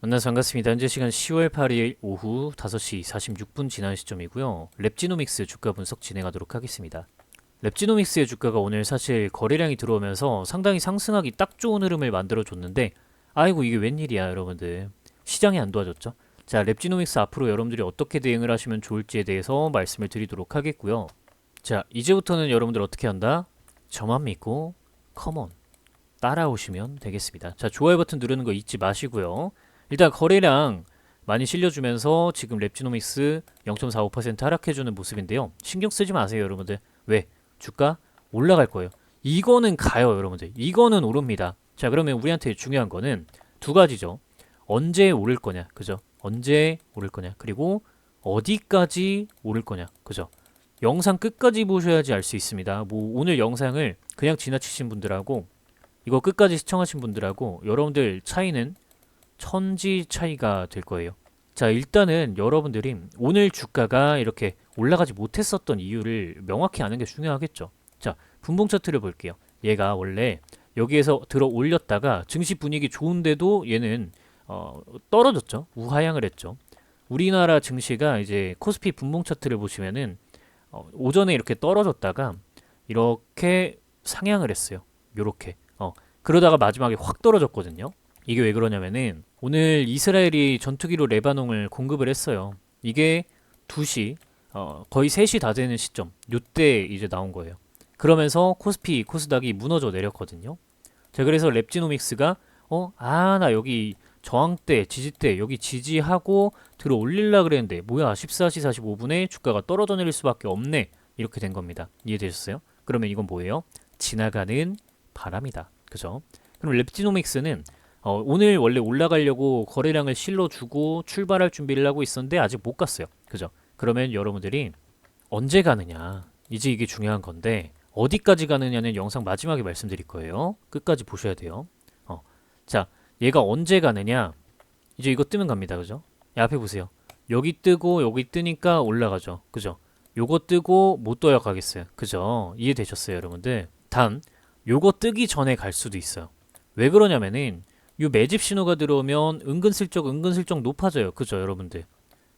만나서 반갑습니다. 현재 시간 10월 8일 오후 5시 46분 지난 시점이고요. 랩지노믹스 주가 분석 진행하도록 하겠습니다. 랩지노믹스의 주가가 오늘 사실 거래량이 들어오면서 상당히 상승하기 딱 좋은 흐름을 만들어줬는데 아이고 이게 웬일이야 여러분들. 시장이 안 도와줬죠. 자 랩지노믹스 앞으로 여러분들이 어떻게 대응을 하시면 좋을지에 대해서 말씀을 드리도록 하겠고요. 자 이제부터는 여러분들 어떻게 한다? 저만 믿고 컴온 따라오시면 되겠습니다. 자 좋아요 버튼 누르는 거 잊지 마시고요. 일단 거래량 많이 실려주면서 지금 랩지노믹스 0.45% 하락해주는 모습인데요. 신경 쓰지 마세요, 여러분들. 왜? 주가 올라갈 거예요. 이거는 가요, 여러분들. 이거는 오릅니다. 자, 그러면 우리한테 중요한 거는 두 가지죠. 언제 오를 거냐, 그죠? 언제 오를 거냐, 그리고 어디까지 오를 거냐, 그죠? 영상 끝까지 보셔야지 알 수 있습니다. 뭐 오늘 영상을 그냥 지나치신 분들하고 이거 끝까지 시청하신 분들하고 여러분들 차이는 천지 차이가 될 거예요. 자, 일단은 여러분들이 오늘 주가가 이렇게 올라가지 못했었던 이유를 명확히 아는 게 중요하겠죠. 자, 분봉 차트를 볼게요. 얘가 원래 여기에서 들어 올렸다가 증시 분위기 좋은데도 얘는 어, 떨어졌죠. 우하향을 했죠. 우리나라 증시가 이제 코스피 분봉 차트를 보시면은 어, 오전에 이렇게 떨어졌다가 이렇게 상향을 했어요. 요렇게. 어, 그러다가 마지막에 확 떨어졌거든요. 이게 왜 그러냐면은 오늘 이스라엘이 전투기로 레바논을 공급을 했어요. 이게 2시 어, 거의 3시 다 되는 시점 요때 이제 나온 거예요. 그러면서 코스피 코스닥이 무너져 내렸거든요. 자 그래서 랩지노믹스가 어 아 나 여기 저항대 지지대 여기 지지하고 들어 올릴라 그랬는데 뭐야 14시 45분에 주가가 떨어져 내릴 수밖에 없네 이렇게 된 겁니다. 이해되셨어요? 그러면 이건 뭐예요? 지나가는 바람이다. 그죠? 그럼 랩지노믹스는 어, 오늘 원래 올라가려고 거래량을 실어주고 출발할 준비를 하고 있었는데 아직 못 갔어요. 그죠? 그러면 여러분들이 언제 가느냐 이제 이게 중요한 건데 어디까지 가느냐는 영상 마지막에 말씀드릴 거예요. 끝까지 보셔야 돼요. 어, 자 얘가 언제 가느냐 이제 이거 뜨면 갑니다. 그죠? 야, 앞에 보세요. 여기 뜨고 여기 뜨니까 올라가죠. 그죠? 요거 뜨고 못 떠야 가겠어요. 그죠? 이해되셨어요, 여러분들? 단 요거 뜨기 전에 갈 수도 있어요. 왜 그러냐면은 요 매집 신호가 들어오면 은근슬쩍 은근슬쩍 높아져요. 그죠, 여러분들?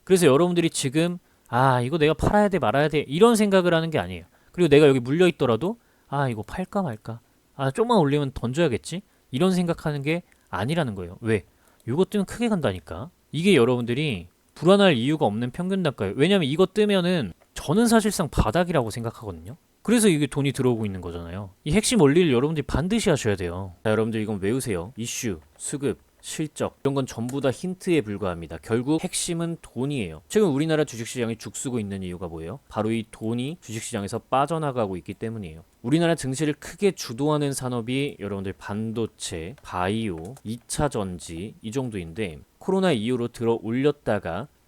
그래서 여러분들이 지금 아, 이거 내가 팔아야 돼, 말아야 돼 이런 생각을 하는 게 아니에요. 그리고 내가 여기 물려 있더라도 아, 이거 팔까 말까? 아, 좀만 올리면 던져야겠지? 이런 생각하는 게 아니라는 거예요. 왜? 요거 뜨면 크게 간다니까. 이게 여러분들이 불안할 이유가 없는 평균 단가예요. 왜냐면 이거 뜨면은 저는 사실상 바닥이라고 생각하거든요. 그래서 이게 돈이 들어오고 있는 거잖아요. 이 핵심 원리를 여러분들이 반드시 하셔야 돼요. 자, 여러분들 이건 외우세요. 이슈, 수급, 실적 이런 건 전부 다 힌트에 불과합니다. 결국 핵심은 돈이에요. 최근 우리나라 주식시장이 죽쓰고 있는 이유가 뭐예요? 바로 이 돈이 주식시장에서 빠져나가고 있기 때문이에요. 우리나라 증시를 크게 주도하는 산업이 여러분들 반도체, 바이오, 2차 전지 이 정도인데 코로나 이후로 들어 올렸다가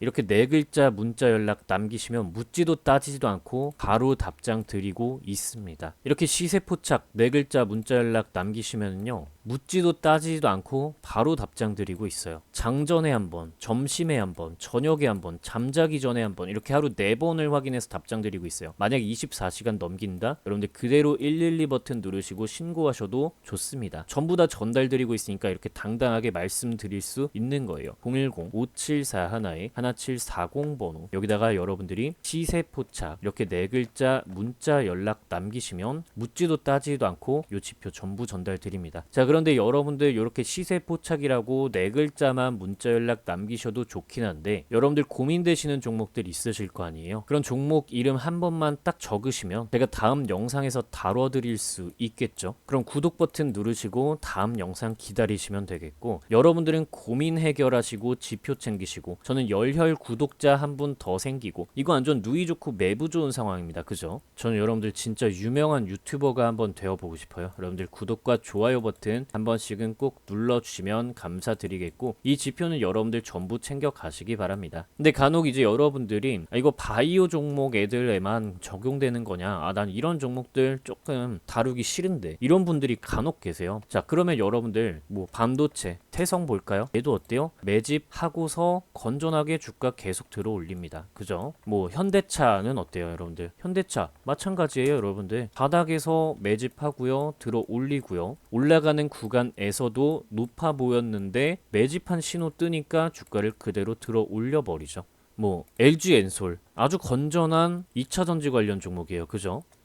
이렇게 네 글자 문자 연락 남기시면 묻지도 따지지도 않고 바로 답장 드리고 있습니다. 이렇게 시세 포착 네 글자 문자 연락 남기시면요. 묻지도 따지지도 않고 바로 답장 드리고 있어요. 장전에 한 번, 점심에 한 번, 저녁에 한 번, 잠자기 전에 한 번 이렇게 하루 네 번을 확인해서 답장 드리고 있어요. 만약 24시간 넘긴다? 여러분들 그대로 112 버튼 누르시고 신고하셔도 좋습니다. 전부 다 전달 드리고 있으니까 이렇게 당당하게 말씀드릴 수 있는 거예요. 010-574 하나에 1740 번호 여기다가 여러분들이 시세 포착 이렇게 네 글자 문자 연락 남기시면 묻지도 따지지도 않고 요 지표 전부 전달 드립니다. 자 그런데 여러분들 이렇게 시세 포착이라고 네 글자만 문자 연락 남기셔도 좋긴 한데 여러분들 고민되시는 종목들 있으실 거 아니에요. 그런 종목 이름 한 번만 딱 적으시면 제가 다음 영상에서 다뤄드릴 수 있겠죠. 그럼 구독 버튼 누르시고 다음 영상 기다리시면 되겠고 여러분들은 고민 해결하시고 지표 챙기시고 저는 열혈 구독자 한 분 더 생기고 이거 완전 누이 좋고 매부 좋은 상황입니다. 그죠? 저는 여러분들 진짜 유명한 유튜버가 한번 되어보고 싶어요. 여러분들 구독과 좋아요 버튼 한 번씩은 꼭 눌러주시면 감사드리겠고 이 지표는 여러분들 전부 챙겨 가시기 바랍니다. 근데 간혹 이제 여러분들이 아, 이거 바이오 종목 애들에만 적용되는 거냐? 아, 난 이런 종목들 조금 다루기 싫은데 이런 분들이 간혹 계세요. 자, 그러면 여러분들 뭐 반도체, 태성 볼까요? 얘도 어때요? 매집하고서 건전하게 주가 계속 들어 올립니다. 그죠? 뭐 현대차는 어때요, 여러분들? 현대차 마찬가지예요, 여러분들. 바닥에서 매집하고요, 들어 올리고요. 올라가는 구간에서도 높아 보였는데 매집한 신호 뜨니까 주가를 그대로 들어 올려 버리죠. 뭐 LG 엔솔 아주 건전한 2차 전지 관련 종목이에요. 그죠?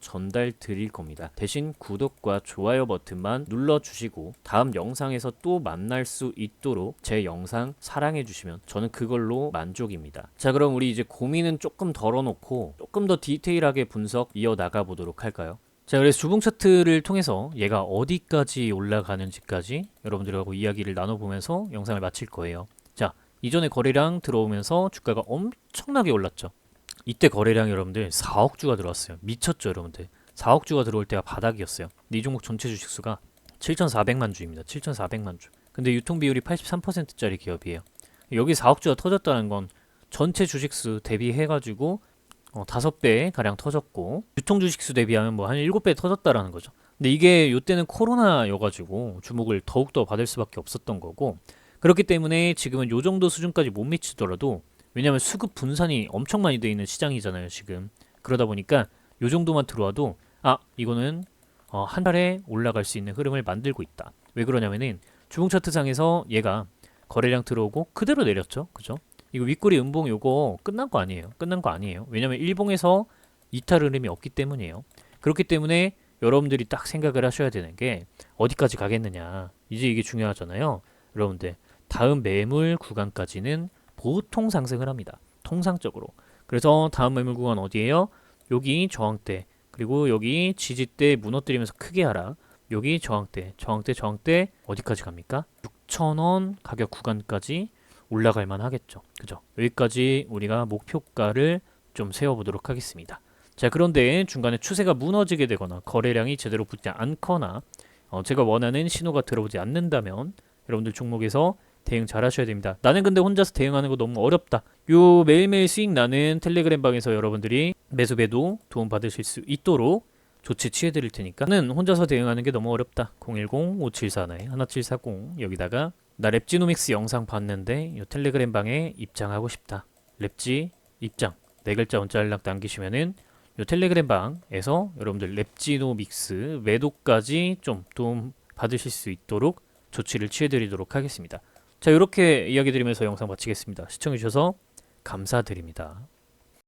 전달 드릴 겁니다. 대신 구독과 좋아요 버튼만 눌러주시고 다음 영상에서 또 만날 수 있도록 제 영상 사랑해 주시면 저는 그걸로 만족입니다. 자 그럼 우리 이제 고민은 조금 덜어놓고 조금 더 디테일하게 분석 이어나가 보도록 할까요? 자, 그래서 주봉 차트를 통해서 얘가 어디까지 올라가는지까지 여러분들하고 이야기를 나눠보면서 영상을 마칠 거예요. 자, 이전에 거래량 들어오면서 주가가 엄청나게 올랐죠. 이때 거래량 여러분들 4억 주가 들어왔어요. 미쳤죠, 여러분들. 4억 주가 들어올 때가 바닥이었어요. 근데 이 종목 전체 주식 수가 7,400만 주입니다. 7,400만 주. 근데 유통 비율이 83%짜리 기업이에요. 여기 4억 주가 터졌다는 건 전체 주식 수 대비해가지고 어, 5배 가량 터졌고 유통 주식 수 대비하면 뭐 한 7배 터졌다라는 거죠. 근데 이게 요때는 코로나여가지고 주목을 더욱더 받을 수밖에 없었던 거고 그렇기 때문에 지금은 요 정도 수준까지 못 미치더라도 왜냐하면 수급 분산이 엄청 많이 돼 있는 시장이잖아요 지금. 그러다 보니까 요 정도만 들어와도 아 이거는 어, 한 달에 올라갈 수 있는 흐름을 만들고 있다. 왜 그러냐면은 주봉 차트상에서 얘가 거래량 들어오고 그대로 내렸죠? 그죠? 이거 윗꼬리 음봉 요거 끝난 거 아니에요. 끝난 거 아니에요. 왜냐면 일봉에서 이탈 흐름이 없기 때문이에요. 그렇기 때문에 여러분들이 딱 생각을 하셔야 되는 게 어디까지 가겠느냐. 이제 이게 중요하잖아요 여러분들. 다음 매물 구간까지는 보통 상승을 합니다. 통상적으로. 그래서 다음 매물 구간 어디예요? 여기 저항대 그리고 여기 지지대 무너뜨리면서 크게 하라. 여기 저항대, 저항대, 저항대 어디까지 갑니까? 6,000원 가격 구간까지 올라갈 만 하겠죠. 그죠? 여기까지 우리가 목표가를 좀 세워보도록 하겠습니다. 자, 그런데 중간에 추세가 무너지게 되거나 거래량이 제대로 붙지 않거나 어, 제가 원하는 신호가 들어오지 않는다면 여러분들 종목에서 대응 잘 하셔야 됩니다. 나는 근데 혼자서 대응하는 거 너무 어렵다. 요 매일매일 수익 나는 텔레그램 방에서 여러분들이 매수 배도 도움 받으실 수 있도록 조치 취해 드릴 테니까 는 혼자서 대응하는 게 너무 어렵다. 010-5741-1740 여기다가 나 랩지노믹스 영상 봤는데 요 텔레그램 방에 입장하고 싶다. 랩지 입장 네 글자 문자 연락 남기시면은 요 텔레그램 방에서 여러분들 랩지노믹스 매도까지 좀 도움 받으실 수 있도록 조치를 취해 드리도록 하겠습니다. 자, 이렇게 이야기 드리면서 영상 마치겠습니다. 시청해주셔서 감사드립니다.